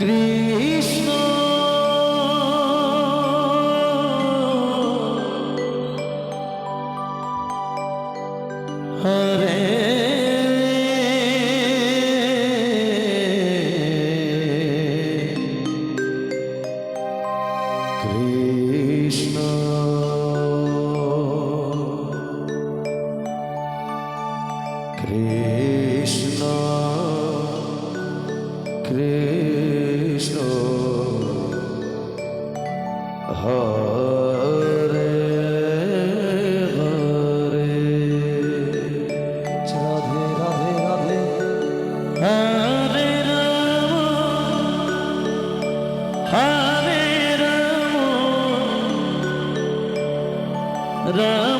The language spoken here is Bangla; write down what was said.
কৃষ্ণ হরে কৃষ্ণ কৃষ্ণ। হরে হরে। রাধে রাধে রাধে। হরে রাম। হরে রাম। রাম